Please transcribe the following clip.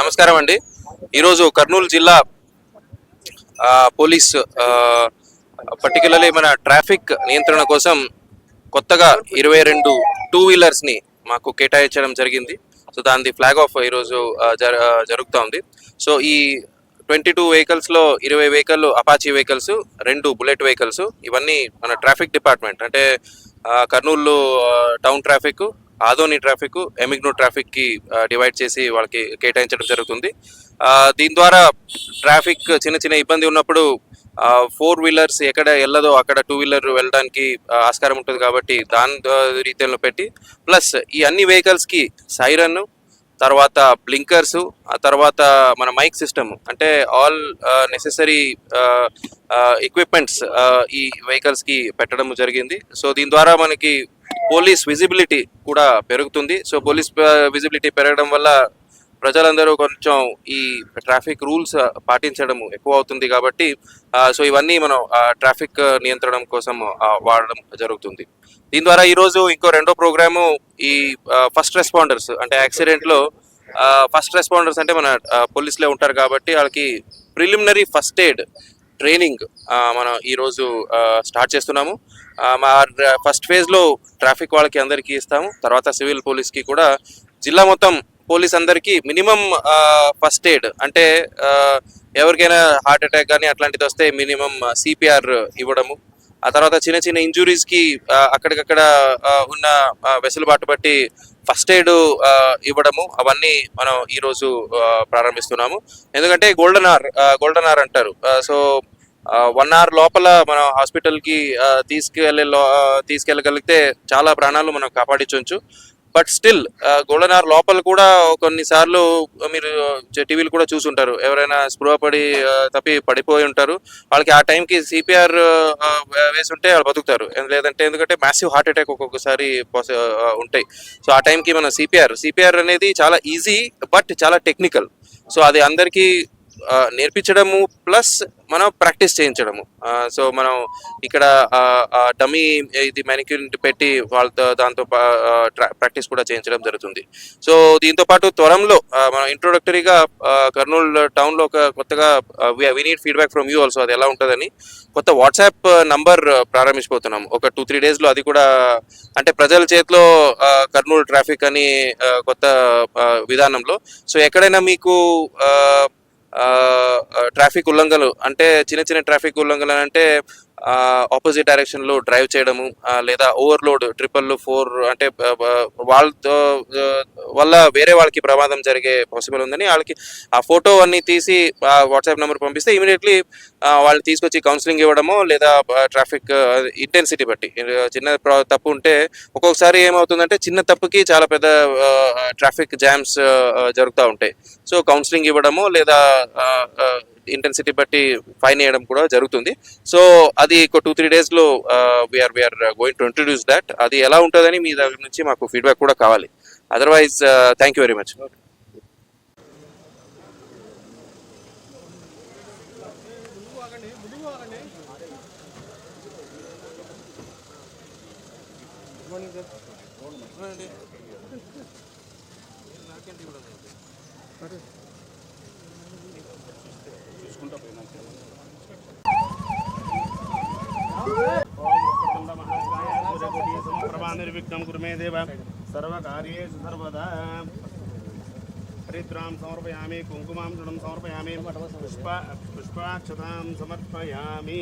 నమస్కారం అండి. ఈరోజు కర్నూలు జిల్లా పోలీస్ పర్టికులర్లీ మన ట్రాఫిక్ నియంత్రణ కోసం కొత్తగా ఇరవై రెండు టూ వీలర్స్ని మాకు కేటాయించడం జరిగింది. సో దాని ఫ్లాగ్ ఆఫ్ ఈరోజు ఆ, జర జరుగుతూ ఉంది. సో ఈ ట్వంటీ టూ వెహికల్స్లో ఇరవై వెహికల్ అపాచీ వెహికల్స్ రెండు బుల్లెట్ వెహికల్స్ ఇవన్నీ మన ట్రాఫిక్ డిపార్ట్మెంట్ అంటే Kurnool town traffic Adoni traffic ఎమిగ్నో ట్రాఫిక్కి డివైడ్ చేసి వాళ్ళకి కేటాయించడం జరుగుతుంది. దీని ద్వారా ట్రాఫిక్ చిన్న చిన్న ఇబ్బంది ఉన్నప్పుడు ఫోర్ వీలర్స్ ఎక్కడ వెళ్ళదో అక్కడ టూ వీలర్ వెళ్ళడానికి ఆస్కారం ఉంటుంది కాబట్టి దాని రీతిలో పెట్టి ప్లస్ ఈ అన్ని వెహికల్స్కి సైరన్ తర్వాత బ్లింకర్స్ ఆ తర్వాత మన మైక్ సిస్టమ్ అంటే ఆల్ నెసెసరీ ఎక్విప్మెంట్స్ ఈ వెహికల్స్కి పెట్టడం జరిగింది. సో దీని ద్వారా మనకి పోలీస్ విజిబిలిటీ కూడా పెరుగుతుంది. సో పోలీస్ విజిబిలిటీ పెరగడం వల్ల ప్రజలందరూ కొంచెం ఈ ట్రాఫిక్ రూల్స్ పాటించడం ఎక్కువ అవుతుంది కాబట్టి సో ఇవన్నీ మనం ట్రాఫిక్ నియంత్రణ కోసం వాడడం జరుగుతుంది. దీని ద్వారా ఈరోజు ఇంకో రెండో ప్రోగ్రాము ఈ ఫస్ట్ రెస్పాండర్స్ అంటే యాక్సిడెంట్లో ఫస్ట్ రెస్పాండర్స్ అంటే మన పోలీసులే ఉంటారు కాబట్టి వాళ్ళకి ప్రిలిమినరీ ఫస్ట్ ఎయిడ్ ట్రైనింగ్ మనం ఈరోజు స్టార్ట్ చేస్తున్నాము. మా ఫస్ట్ ఫేజ్లో ట్రాఫిక్ వాళ్ళకి అందరికీ ఇస్తాము. తర్వాత సివిల్ పోలీస్కి కూడా. జిల్లా మొత్తం పోలీస్ అందరికీ మినిమం ఫస్ట్ ఎయిడ్ అంటే ఎవరికైనా హార్ట్ అటాక్ కానీ అట్లాంటిది వస్తే మినిమం సిపిఆర్ ఇవ్వడము. ఆ తర్వాత చిన్న చిన్న ఇంజురీస్కి అక్కడికక్కడ ఉన్న వెసులుబాటు బట్టి ఫస్ట్ ఎయిడ్ ఇవ్వడము అవన్నీ మనం ఈ రోజు ప్రారంభిస్తున్నాము. ఎందుకంటే గోల్డెన్ ఆర్ గోల్డెన్ ఆర్ అంటారు. సో వన్ అవర్ లోపల మనం హాస్పిటల్కి తీసుకెళ్ళే లో- తీసుకెళ్ళగలిగితే చాలా ప్రాణాలు మనం కాపాడించవచ్చు బట్ స్టిల్ గోల్డెన్ లోపల కూడా కొన్నిసార్లు మీరు టీవీలు కూడా చూసుంటారు. ఎవరైనా స్పృహ పడి తప్పి పడిపోయి ఉంటారు. వాళ్ళకి ఆ టైంకి సిపిఆర్ వేసి ఉంటే వాళ్ళు బతుకుతారు. లేదంటే ఎందుకంటే మ్యాసివ్ హార్ట్ అటాక్ ఒక్కొక్కసారి ఉంటాయి. సో ఆ టైంకి మన సిపిఆర్ సిపిఆర్ అనేది చాలా ఈజీ బట్ చాలా టెక్నికల్ సో అది అందరికీ నేర్పించడము ప్లస్ మనం ప్రాక్టీస్ చేయించడము. సో మనం ఇక్కడ డమీ ఇది మెనిక్యూర్ పెట్టి వాళ్ళతో దాంతో ప్రాక్టీస్ కూడా చేయించడం జరుగుతుంది. సో దీంతో పాటు త్వరలో మనం ఇంట్రొడక్టరీగా కర్నూలు టౌన్లో ఒక కొత్తగా we need feedback from you also అది ఎలా ఉంటుందని కొత్త వాట్సాప్ నంబర్ ప్రారంభించబోతున్నాం. ఒక టూ త్రీ డేస్లో అది కూడా అంటే ప్రజల చేతిలో కర్నూలు ట్రాఫిక్ అని కొత్త విధానంలో. సో ఎక్కడైనా మీకు ట్రాఫిక్ ఉల్లంఘనలు. అంటే చిన్న చిన్న ట్రాఫిక్ ఉల్లంఘనలు అంటే ఆపోజిట్ డైరెక్షన్లో డ్రైవ్ చేయడము లేదా ఓవర్లోడ్ ట్రిపుల్ ఫోర్ అంటే వాళ్ళతో వల్ల వేరే వాళ్ళకి ప్రమాదం జరిగే పాసిబుల్ ఉందని వాళ్ళకి ఆ ఫోటో అన్ని తీసి వాట్సాప్ నెంబర్ పంపిస్తే ఇమీడియట్లీ వాళ్ళు తీసుకొచ్చి కౌన్సిలింగ్ ఇవ్వడము లేదా ట్రాఫిక్ ఇంటెన్సిటీ బట్టి చిన్న తప్పు ఉంటే ఒక్కొక్కసారి ఏమవుతుందంటే చిన్న తప్పుకి చాలా పెద్ద ట్రాఫిక్ జామ్స్ జరుగుతూ ఉంటాయి. సో కౌన్సిలింగ్ ఇవ్వడము లేదా ఇంటెన్సిటీ బట్టి ఫైన్ వేయడం కూడా జరుగుతుంది. సో అది ఒక టూ త్రీ డేస్లో we're we're going to introduce that అది ఎలా ఉంటుందని మీ దగ్గర నుంచి మాకు ఫీడ్బ్యాక్ కూడా కావాలి. Otherwise thank you very much निर्विघ्नं कुरु मे देव सर्वकार्येषु सर्वदा हरिद्रां समर्पयामि, कुङ्कुमां दृढं समर्पयामि, पुष्प पुष्पाक्षतां समर्पयामि